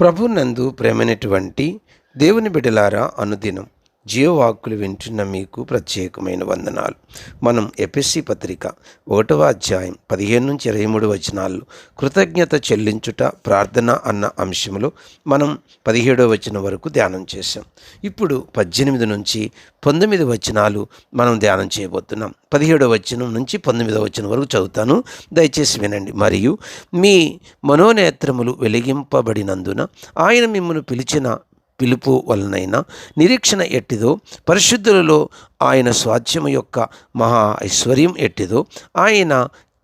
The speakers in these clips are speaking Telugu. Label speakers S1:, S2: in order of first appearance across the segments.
S1: ప్రభునందు ప్రేమైనటువంటి దేవుని బిడ్డలారా అనుదినం. జీవవాక్కులు వింటున్న మీకు ప్రత్యేకమైన వందనాలు. మనం ఎపిస్సి పత్రిక ఒకటవ అధ్యాయం పదిహేను నుంచి ఇరవై మూడు వచనాలు కృతజ్ఞత చెల్లించుట ప్రార్థన అన్న అంశంలో మనం పదిహేడవ వచనం వరకు ధ్యానం చేశాం. ఇప్పుడు పద్దెనిమిది నుంచి పంతొమ్మిది వచనాలు మనం ధ్యానం చేయబోతున్నాం. పదిహేడవ వచనం నుంచి పంతొమ్మిదవ వచనం వరకు చదువుతాను. దయచేసి వినండి. మరియు మీ మనోనేత్రములు వెలిగింపబడినందున ఆయన మిమ్మల్ని పిలిచిన పిలుపు వలనైనా నిరీక్షణ ఎట్టిదో పరిశుద్ధులలో ఆయన స్వాధ్యము యొక్క మహా ఐశ్వర్యం ఎట్టిదో ఆయన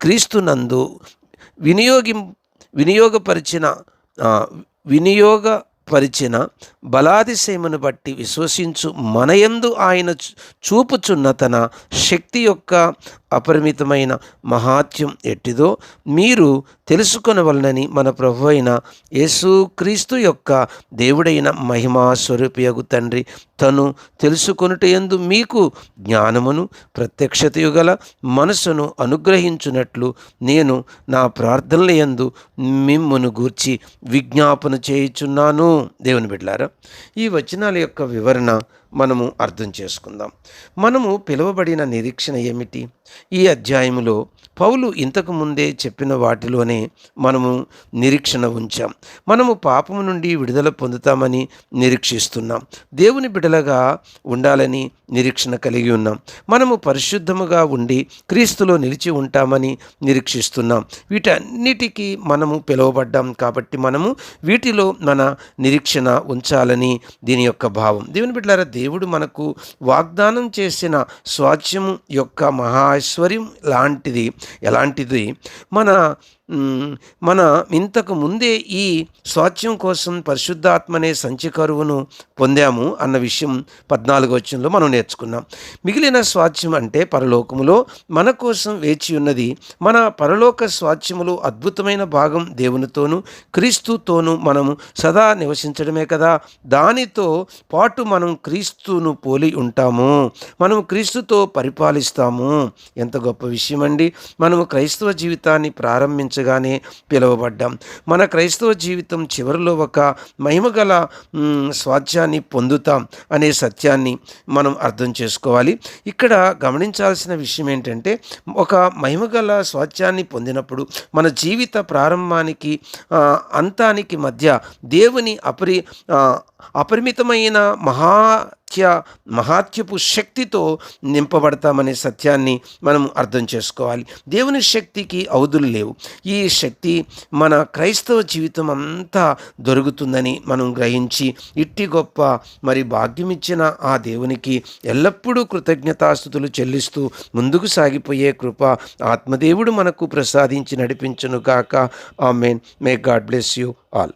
S1: క్రీస్తునందు వినియోగిం వినియోగపరిచిన వినియోగ పరిచిన బలాతిశయమును బట్టి విశ్వసించు మనయందు ఆయన చూపుచున్న తన శక్తి యొక్క అపరిమితమైన మహాత్యం ఎట్టిదో మీరు తెలుసుకొనవలనని మన ప్రభు అయిన యేసుక్రీస్తు యొక్క దేవుడైన మహిమా స్వరూపియగు తండ్రి తను తెలుసుకొనుటయందు మీకు జ్ఞానమును ప్రత్యక్షతయు గల మనసును అనుగ్రహించున్నట్లు నేను నా ప్రార్థనల యందు మిమ్మును గూర్చి విజ్ఞాపన చేయుచున్నాను. దేవుని బిడ్డారా ఈ వచనాల యొక్క వివరణ మనము అర్థం చేసుకుందాం. మనము పిలువబడిన నిరీక్షణ ఏమిటి? ఈ అధ్యాయములో పౌలు ఇంతకు ముందే చెప్పిన వాటిలోనే మనము నిరీక్షణ ఉంచాం. మనము పాపము నుండి విడుదల పొందుతామని నిరీక్షిస్తున్నాం. దేవుని బిడలగా ఉండాలని నిరీక్షణ కలిగి ఉన్నాం. మనము పరిశుద్ధముగా ఉండి క్రీస్తులో నిలిచి ఉంటామని నిరీక్షిస్తున్నాం. వీటన్నిటికీ మనము పిలువబడ్డాం కాబట్టి మనము వీటిలో మన నిరీక్షణ ఉంచాలని దీని యొక్క భావం. దేవుని బిడ్డలారా దేవుడు మనకు వాగ్దానం చేసిన స్వాచ్యము యొక్క మహా ఐశ్వర్యం లాంటిది. ఎలాంటిది? మన మన ఇంతకు ముందే ఈ స్వాచ్యం కోసం పరిశుద్ధాత్మనే సంచి కరువును పొందాము అన్న విషయం పద్నాలుగో వచ్చంలో మనం నేర్చుకున్నాం. మిగిలిన స్వాచ్యం అంటే పరలోకములో మన కోసం వేచి ఉన్నది మన పరలోక స్వాచ్యములో అద్భుతమైన భాగం దేవునితోనూ క్రీస్తుతోనూ మనము సదా నివసించడమే కదా. దానితో పాటు మనం క్రీస్తును పోలి ఉంటాము. మనం క్రీస్తుతో పరిపాలిస్తాము. ఎంత గొప్ప విషయం అండి మనము క్రైస్తవ జీవితాన్ని ప్రారంభించగానే పిలువబడ్డాం. మన క్రైస్తవ జీవితం చివరిలో ఒక మహిమగల స్వాధ్యాన్ని పొందుతాం అనే సత్యాన్ని మనం అర్థం చేసుకోవాలి. ఇక్కడ గమనించాల్సిన విషయం ఏంటంటే ఒక మహిమగల స్వాధ్యాన్ని పొందినప్పుడు మన జీవిత ప్రారంభానికి అంతానికి మధ్య దేవుని అపరి అపరిమితమైన మహాత్య మహాత్యపు శక్తితో నింపబడతామనే సత్యాన్ని మనం అర్థం చేసుకోవాలి. దేవుని శక్తికి అవధులు లేవు. ఈ శక్తి మన క్రైస్తవ జీవితం అంతా దొరుకుతుందని మనం గ్రహించి ఇట్టి గొప్ప మరి భాగ్యమిచ్చిన ఆ దేవునికి ఎల్లప్పుడూ కృతజ్ఞతాస్థుతులు చెల్లిస్తూ ముందుకు సాగిపోయే కృప ఆత్మదేవుడు మనకు ప్రసాదించి నడిపించును గాక. Main may God bless you all